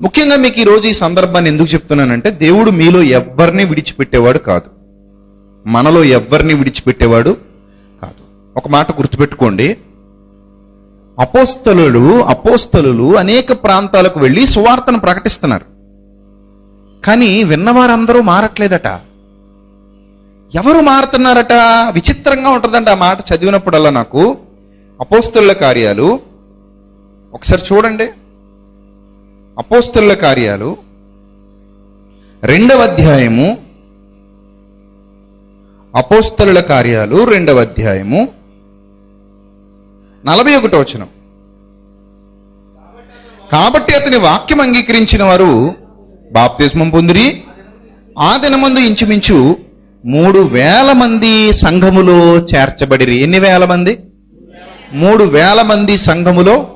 ముఖ్యంగా మీకు ఈరోజు ఈ సందర్భాన్ని ఎందుకు చెప్తున్నానంటే దేవుడు మీలో ఎవ్వరిని విడిచిపెట్టేవాడు కాదు. మనలో ఎవ్వరిని విడిచిపెట్టేవాడు కాదు. ఒక మాట గుర్తుపెట్టుకోండి. అపోస్తలు అపోస్తలులు అనేక ప్రాంతాలకు వెళ్ళి సువార్తను ప్రకటిస్తున్నారు. కానీ విన్నవారందరూ మారట్లేదట. ఎవరు మారుతున్నారట? విచిత్రంగా ఉంటుందంట ఆ మాట చదివినప్పుడల్లా నాకు. అపోస్తుల కార్యాలు. ఒకసారి చూడండి. అపోస్తల కార్యాలు. రెండవ అధ్యాయము. అపోస్తల కార్యాలు రెండవ అధ్యాయము. నలభై ఒకటో వచనం. కాబట్టి అతని వాక్యం అంగీకరించిన వారు బాప్తిస్మం పొందిరి. ఆ దినమందు ఇంచుమించు మూడు వేల మంది సంఘములో చేర్చబడిరి. ఎన్ని వేల మంది? మూడు వేల మంది సంఘములో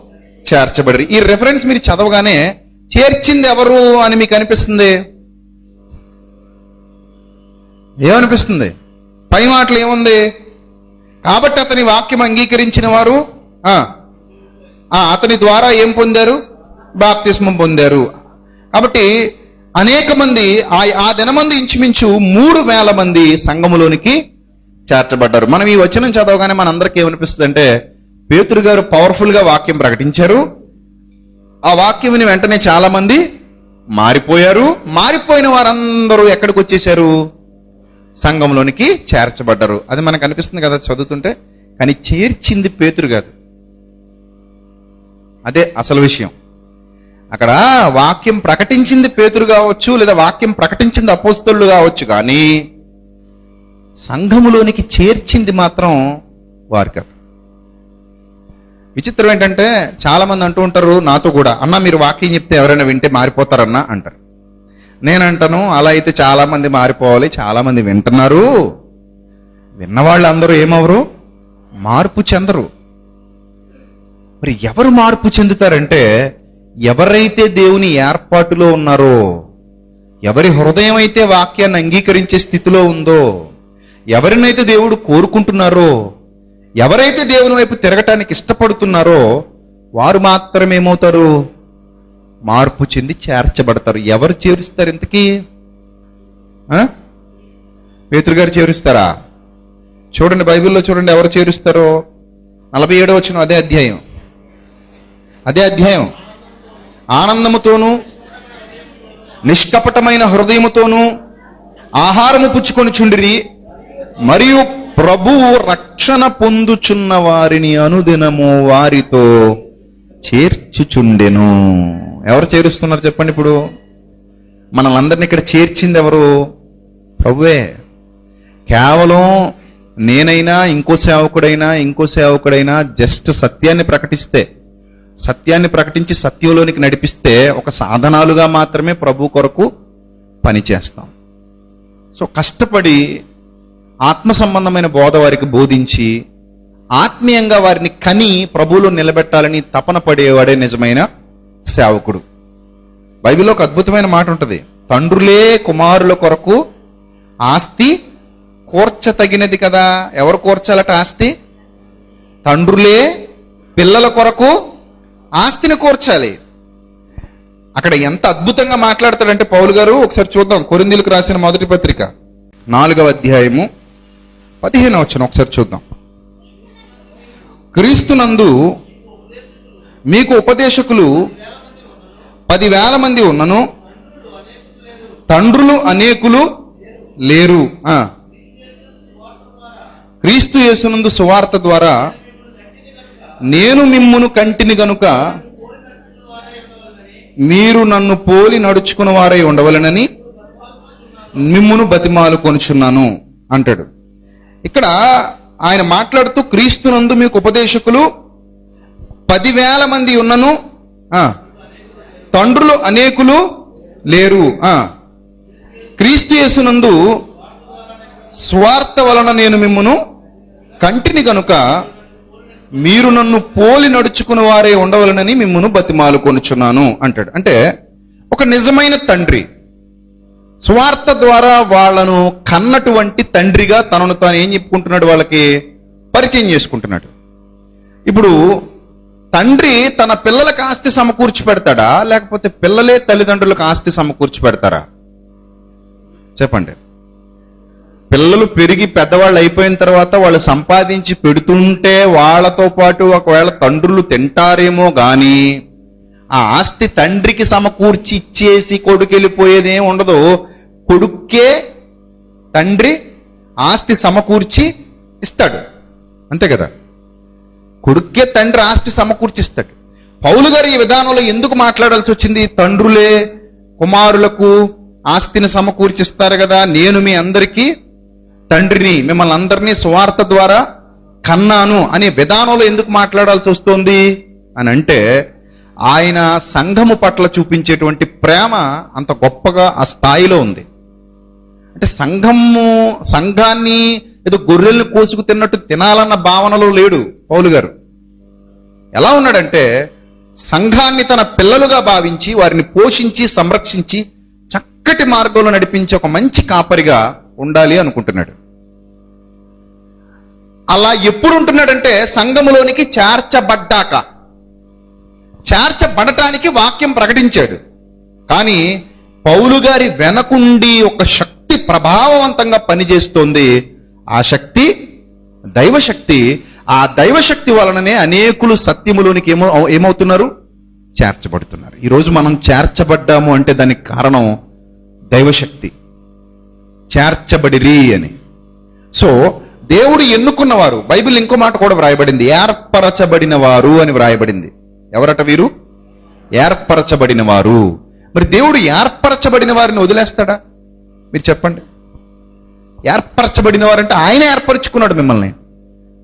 చేర్చబడిరి. ఈ రెఫరెన్స్ మీరు చదవగానే చేర్చింది ఎవరు అని మీకు అనిపిస్తుంది? ఏమనిపిస్తుంది? పై మాటలు ఏముంది? కాబట్టి అతని వాక్యం అంగీకరించిన వారు అతని ద్వారా ఏం పొందారు? బాప్తిస్మం పొందారు. కాబట్టి అనేక మంది ఆ ఆ ఇంచుమించు మూడు వేల మంది సంఘములోనికి చేర్చబడ్డారు. మనం ఈ వచనం చదవగానే మనందరికీ ఏమనిపిస్తుంది అంటే పేతురు గారు పవర్ఫుల్గా వాక్యం ప్రకటించారు. ఆ వాక్యం విని వెంటనే చాలా మంది మారిపోయారు. మారిపోయిన వారందరూ ఎక్కడికి వచ్చేసారు సంఘంలోనికి చేర్చబడ్డారు. అది మనకు అనిపిస్తుంది కదా చదువుతుంటే? కానీ చేర్చింది పేతురు కాదు. అదే అసలు విషయం. అక్కడ వాక్యం ప్రకటించింది పేతురు కావచ్చు లేదా వాక్యం ప్రకటించింది అపోస్తులు కావచ్చు కానీ సంఘములోనికి చేర్చింది మాత్రం వారు కాదు విచిత్రం ఏంటంటే చాలా మంది అంటూ ఉంటారు నాతో కూడా అన్న మీరు వాక్యం చెప్తే ఎవరైనా వింటే మారిపోతారన్నా అంటారు. నేనంటాను అలా అయితే చాలా మంది మారిపోవాలి చాలా మంది వింటున్నారు. విన్నవాళ్ళు అందరూ ఏమవరు మార్పు చెందరు. మరి ఎవరు మార్పు చెందుతారంటే ఎవరైతే దేవుని ఏర్పాటులో ఉన్నారో ఎవరి హృదయం అయితే వాక్యాన్ని అంగీకరించే స్థితిలో ఉందో ఎవరినైతే దేవుడు కోరుకుంటున్నారో ఎవరైతే దేవుని వైపు తిరగటానికి ఇష్టపడుతున్నారో వారు మాత్రమేమవుతారు మార్పు చెంది చేర్చబడతారు. ఎవరు చేరుస్తారు ఇంతకీ? ఆ? గారు చేరుస్తారా? చూడండి బైబిల్లో చూడండి ఎవరు చేరుస్తారో. నలభై ఏడో వచ్చిన అదే అధ్యాయం. అదే అధ్యాయం. ఆనందముతోనూ నిష్కపటమైన హృదయముతోనూ ఆహారము పుచ్చుకొని చుండిరి మరియు ప్రభువు రక్షణ పొందుచున్న వారిని అనుదినము వారితో చేర్చుచుండెను. ఎవరు చేరుస్తున్నారు చెప్పండి ఇప్పుడు? మనల్ందరినీ ఇక్కడ చేర్చింది ఎవరు? ప్రభువే. కేవలం నేనైనా ఇంకో సేవకుడైనా ఇంకో సేవకుడైనా జస్ట్ సత్యాన్ని ప్రకటిస్తే సత్యాన్ని ప్రకటించి సత్యంలోనికి నడిపిస్తే ఒక సాధనాలుగా మాత్రమే ప్రభు కొరకు పనిచేస్తాం. సో కష్టపడి ఆత్మ సంబంధమైన బోధ వారికి బోధించి ఆత్మీయంగా వారిని కని ప్రభువులో నిలబెట్టాలని తపన పడేవాడే నిజమైన సేవకుడు. బైబిల్లో ఒక అద్భుతమైన మాట ఉంటుంది. తండ్రులే కుమారుల కొరకు ఆస్తి కూర్చతగినది కదా. ఎవరు కూర్చాలట ఆస్తి? తండ్రులే పిల్లల కొరకు ఆస్తిని కూర్చాలి. అక్కడ ఎంత అద్భుతంగా మాట్లాడతాడంటే పౌలు గారు ఒకసారి చూద్దాం. కొరిందీలకు రాసిన మొదటి పత్రిక నాలుగవ అధ్యాయము పదిహేను వచ్చిన ఒకసారి చూద్దాం. క్రీస్తునందు మీకు ఉపదేశకులు పదివేల మంది ఉన్నను. తండ్రులు అనేకులు లేరు. క్రీస్తు యేసునందు సువార్త ద్వారా నేను మిమ్మును కంటిని గనుక మీరు నన్ను పోలి నడుచుకున్న వారై ఉండవలనని మిమ్మును బతిమాలు కొనుచున్నాను అంటాడు. ఇక్కడ ఆయన మాట్లాడుతూ క్రీస్తునందు మీకు ఉపదేశకులు పదివేల మంది ఉన్నను. తండ్రులు అనేకులు లేరు. క్రీస్తు యేసునందు స్వార్థ వలన నేను మిమ్మను కంటిని గనుక మీరు నన్ను పోలి నడుచుకున్న వారే ఉండవలనని మిమ్మను బతిమాలు కొనుచున్నాను అంటాడు. అంటే ఒక నిజమైన తండ్రి. స్వార్థ ద్వారా వాళ్ళను కన్నటువంటి తండ్రిగా తనను తాను ఏం చెప్పుకుంటున్నాడు వాళ్ళకి? పరిచయం చేసుకుంటున్నాడు. ఇప్పుడు తండ్రి తన పిల్లలకు ఆస్తి సమకూర్చి పెడతాడా? లేకపోతే పిల్లలే తల్లిదండ్రులకు ఆస్తి సమకూర్చి పెడతారా? చెప్పండి. పిల్లలు పెరిగి పెద్దవాళ్ళు అయిపోయిన తర్వాత వాళ్ళు సంపాదించి పెడుతుంటే వాళ్ళతో పాటు ఒకవేళ తండ్రులు తింటారేమో కానీ ఆ ఆస్తి తండ్రికి సమకూర్చి ఇచ్చేసి కొడుకెళ్ళిపోయేదేం ఉండదు. కొడుక్కే తండ్రి ఆస్తి సమకూర్చి ఇస్తాడు. అంతే కదా? కొడుక్కే తండ్రి ఆస్తి సమకూర్చిస్తాడు. పౌలు గారు ఈ విధానంలో ఎందుకు మాట్లాడాల్సి వచ్చింది? తండ్రులే కుమారులకు ఆస్తిని సమకూర్చిస్తారు కదా. నేను మీ అందరికీ తండ్రిని మిమ్మల్ని అందరినీ స్వార్త ద్వారా కన్నాను అనే విధానంలో ఎందుకు మాట్లాడాల్సి వస్తుంది? అని అంటే ఆయన సంఘము పట్ల చూపించేటువంటి ప్రేమ అంత గొప్పగా ఆ స్థాయిలో ఉంది. అంటే సంఘము సంఘాన్ని ఏదో గొర్రెల్ని కోసుకు తిన్నట్టు తినాలన్న భావనలో లేడు పౌలు గారు. ఎలా ఉన్నాడంటే సంఘాన్ని తన పిల్లలుగా భావించి వారిని పోషించి సంరక్షించి చక్కటి మార్గంలో నడిపించే ఒక మంచి కాపరిగా ఉండాలి అనుకుంటున్నాడు. అలా ఎప్పుడు ఉంటున్నాడంటే సంఘములోనికి చేర్చబడ్డాక. చేర్చబడటానికి వాక్యం ప్రకటించాడు. కానీ పౌలు గారి వెనకుండి ఒక ప్రభావవంతంగా పనిచేస్తోంది ఆ శక్తి దైవశక్తి. ఆ దైవశక్తి వలననే అనేకులు సత్యములోనికి ఏమో ఏమవుతున్నారు? చేర్చబడుతున్నారు. ఈరోజు మనం చేర్చబడ్డాము అంటే దానికి కారణం దైవశక్తి. చేర్చబడిరి అని. సో దేవుడు ఎన్నుకున్నవారు బైబిల్ ఇంకో మాట కూడా వ్రాయబడింది ఏర్పరచబడిన వారు అని వ్రాయబడింది. ఎవరట వీరు? ఏర్పరచబడిన వారు మరి దేవుడు ఏర్పరచబడిన వారిని వదిలేస్తాడా? మీరు చెప్పండి. ఏర్పరచబడిన వారంటే ఆయన ఏర్పరచుకున్నాడు మిమ్మల్ని.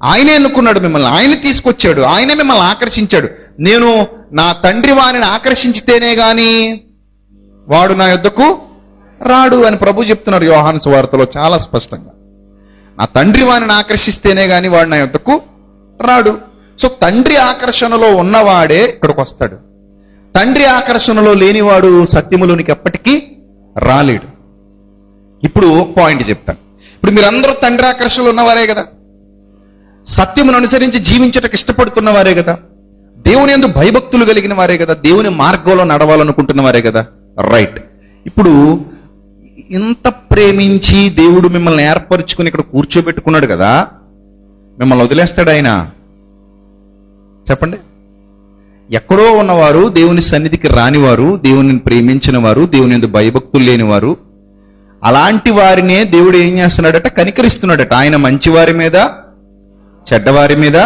ఆయనే ఎన్నుకున్నాడు మిమ్మల్ని. ఆయన తీసుకొచ్చాడు. ఆయనే మిమ్మల్ని ఆకర్షించాడు. నేను నా తండ్రి వారిని ఆకర్షించితేనే గాని వాడు నా యొద్దకు రాడు అని ప్రభు చెప్తున్నారు యోహాను సువార్తలో చాలా స్పష్టంగా. నా తండ్రి వారిని ఆకర్షిస్తేనే గాని వాడు నా యొద్దకు రాడు. సో తండ్రి ఆకర్షణలో ఉన్నవాడే ఇక్కడికి వస్తాడు. తండ్రి ఆకర్షణలో లేనివాడు సత్యములోనికి ఎప్పటికీ రాలేడు. ఇప్పుడు పాయింట్ చెప్తాను. ఇప్పుడు మీరందరూ తండ్రి ఆకర్షణలో ఉన్నవారే కదా. సత్యమును అనుసరించి జీవించటకు ఇష్టపడుతున్న వారే కదా. దేవుని ఎందు భయభక్తులు కలిగిన వారే కదా. దేవుని మార్గంలో నడవాలనుకుంటున్న వారే కదా. రైట్ ఇప్పుడు ఇంత ప్రేమించి దేవుడు మిమ్మల్ని ఏర్పరచుకుని ఇక్కడ కూర్చోబెట్టుకున్నాడు కదా. మిమ్మల్ని వదిలేస్తాడు ఆయన. చెప్పండి. ఎక్కడో ఉన్నవారు దేవుని సన్నిధికి రానివారు దేవుని ప్రేమించిన వారు దేవుని ఎందుకు భయభక్తులు లేనివారు అలాంటి వారినే దేవుడు ఏం చేస్తున్నాడట? కనికరిస్తున్నాడట. ఆయన మంచివారి మీద చెడ్డవారి మీద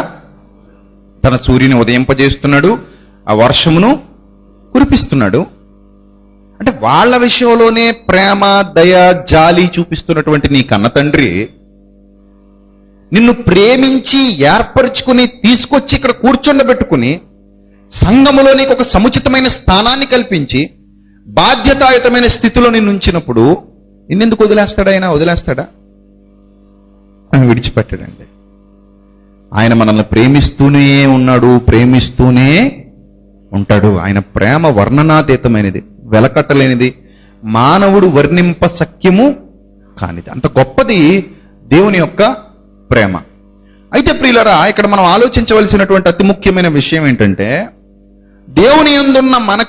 తన సూర్యుని ఉదయింపజేస్తున్నాడు. ఆ వర్షమును కురిపిస్తున్నాడు. అంటే వాళ్ళ విషయంలోనే ప్రేమ దయ జాలి చూపిస్తున్నటువంటి నీ కన్న తండ్రి నిన్ను ప్రేమించి ఏర్పరచుకుని తీసుకొచ్చి ఇక్కడ కూర్చుండబెట్టుకుని సంఘములో నీకు ఒక సముచితమైన స్థానాన్ని కల్పించి బాధ్యతాయుతమైన స్థితిలో నిన్ను ఉంచినప్పుడు నిన్నెందుకు వదిలేస్తాడా ఆయన వదిలేస్తాడా? ఆయన విడిచిపెట్టాడండి. ఆయన మనల్ని ప్రేమిస్తూనే ఉన్నాడు ప్రేమిస్తూనే ఉంటాడు. ఆయన ప్రేమ వర్ణనాతీతమైనది వెలకట్టలేనిది మానవుడు వర్ణింప సఖ్యము కానిది. అంత గొప్పది దేవుని యొక్క ప్రేమ. అయితే ప్రియులరా ఇక్కడ మనం ఆలోచించవలసినటువంటి అతి ముఖ్యమైన విషయం ఏంటంటే దేవుని ఎందున్న మన